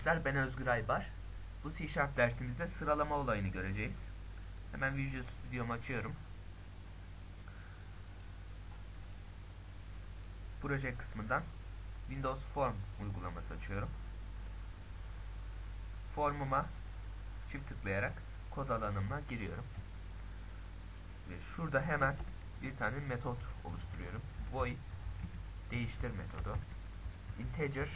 Arkadaşlar ben Özgür Aybar. Bu C Sharp dersimizde sıralama olayını göreceğiz. Hemen Visual Studio'mu açıyorum. Proje kısmından Windows Form uygulaması açıyorum. Formuma çift tıklayarak kod alanıma giriyorum. Ve şurada hemen bir tane metot oluşturuyorum. Void değiştir metodu. Integer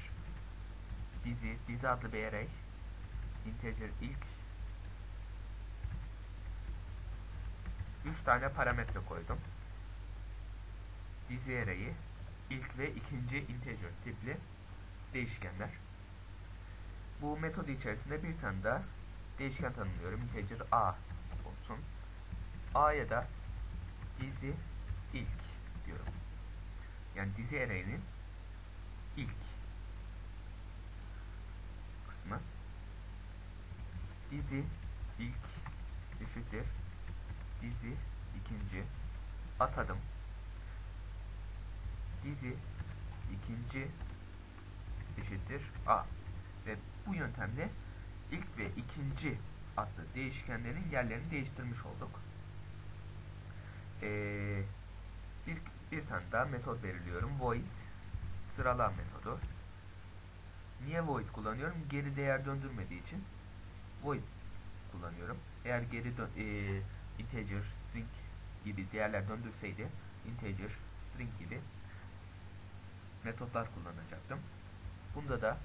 dizi, dizi adlı bir array. Integer ilk 3 tane parametre koydum. Dizi array'i ilk ve ikinci integer tipli değişkenler. Bu metodu içerisinde bir tane daha değişken tanımlıyorum. Integer a olsun. A'ya da dizi ilk diyorum. Yani dizi array'nin ilk dizi ilk eşittir dizi ikinci atadım dizi ikinci eşittir a ve bu yöntemle ilk ve ikinci adlı değişkenlerin yerlerini değiştirmiş olduk. Ee, bir, bir tane daha metot belirliyorum. Void sırala metodu. Niye void kullanıyorum? Geri değer döndürmediği için void kullanıyorum. Eğer geri dön e, integer, string gibi değerler döndürseydi integer, string gibi metotlar kullanacaktım. Bunda da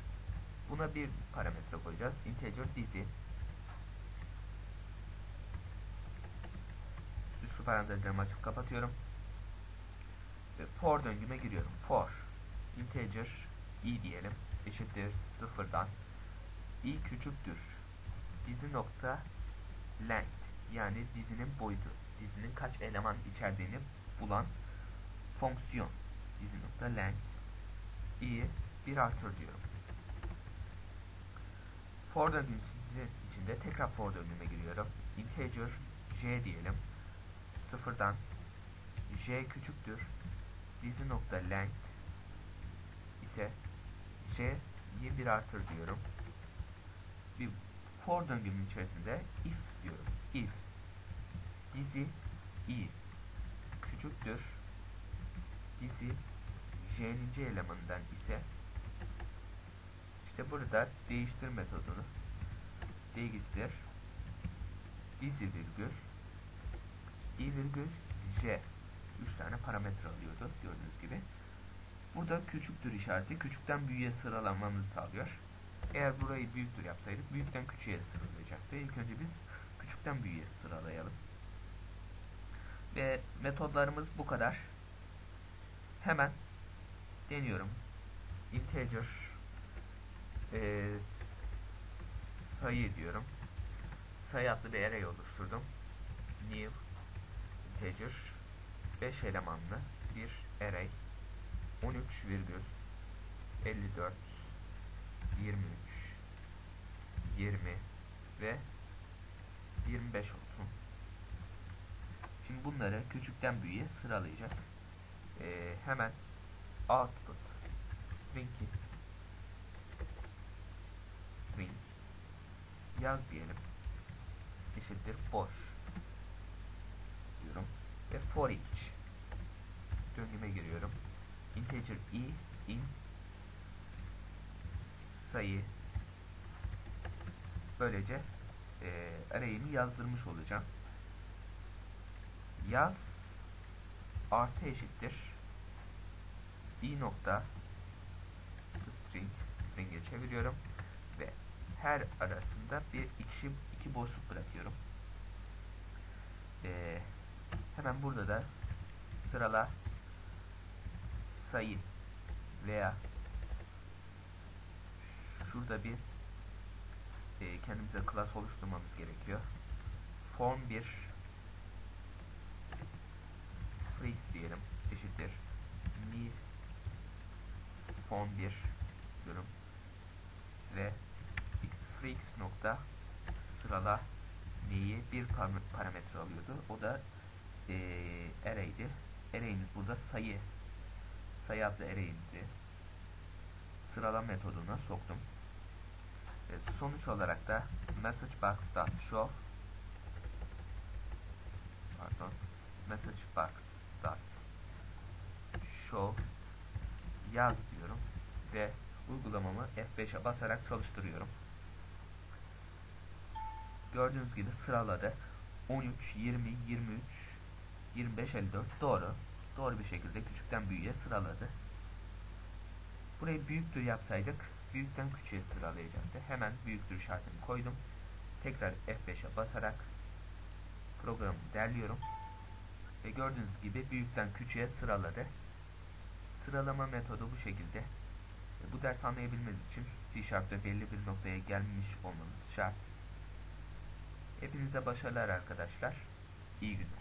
buna bir parametre koyacağız. Integer dizi üslü parantezlerimi açıp kapatıyorum. Ve for döngüme giriyorum. For integer i diyelim eşittir sıfırdan i küçüktür dizi nokta length yani dizinin boyutu dizinin kaç eleman içerdiğini bulan fonksiyon dizi nokta length i bir artır diyorum. For döngüsünün içinde tekrar for döngüme giriyorum. Integer j diyelim. Sıfırdan j küçüktür dizi nokta length ise j bir artır diyorum. Bir for döngümün içerisinde if diyorum. If. Dizi i. Küçüktür. Dizi j'ninci elemanından ise işte burada değiştir metodunu değiştir. Dizi virgül. İ virgül j. 3 tane parametre alıyordu gördüğünüz gibi. Burada küçüktür işareti küçükten büyüğe sıralamamızı sağlıyor. Eğer burayı büyüktür yapsaydık büyükten küçüğe sıralayacaktı. İlk önce biz küçükten büyüğe sıralayalım. Ve metodlarımız bu kadar. Hemen deniyorum. Integer e, sayı diyorum. Sayı adlı bir array oluşturdum. New integer 5 elemanlı bir array 13 virgül 54 23 20 ve 25 olsun. Şimdi bunları küçükten büyüğe sıralayacak. Ee, hemen output string string yaz diyelim. Eşittir boş diyorum. Ve for each döngüme giriyorum. İnteger i in sayı böylece e, array'imi yazdırmış olacağım. Yaz artı eşittir i nokta string string'e çeviriyorum ve her arasında bir iki, iki boşluk bırakıyorum. Ee, hemen burada da sırala sayı veya şurada bir e, kendimize class oluşturmamız gerekiyor. Form 1 streaks diyelim. Eşittir. New form 1 diyorum. Ve xfreaks nokta sırala neyi bir parametre alıyordu. O da e, array'di. Array'imiz burada sayı. Sayı adlı array'imizi sırala metoduna soktum sonuç olarak da messagebox.show pardon messagebox.show yaz diyorum ve uygulamamı F5'e basarak çalıştırıyorum. Gördüğünüz gibi sıraladı. 13, 20, 23, 25, 54 doğru. Doğru bir şekilde küçükten büyüğe sıraladı. Burayı büyüktür yapsaydık büyükten küçüğe sıralayacaktı. Hemen büyüktür işaretini koydum. Tekrar F5'e basarak programı derliyorum. Ve gördüğünüz gibi büyükten küçüğe sıraladı. Sıralama metodu bu şekilde. Bu ders anlayabilmeniz için C Sharp'ta belli bir noktaya gelmiş olmanız şart. Hepinize başarılar arkadaşlar. İyi günler.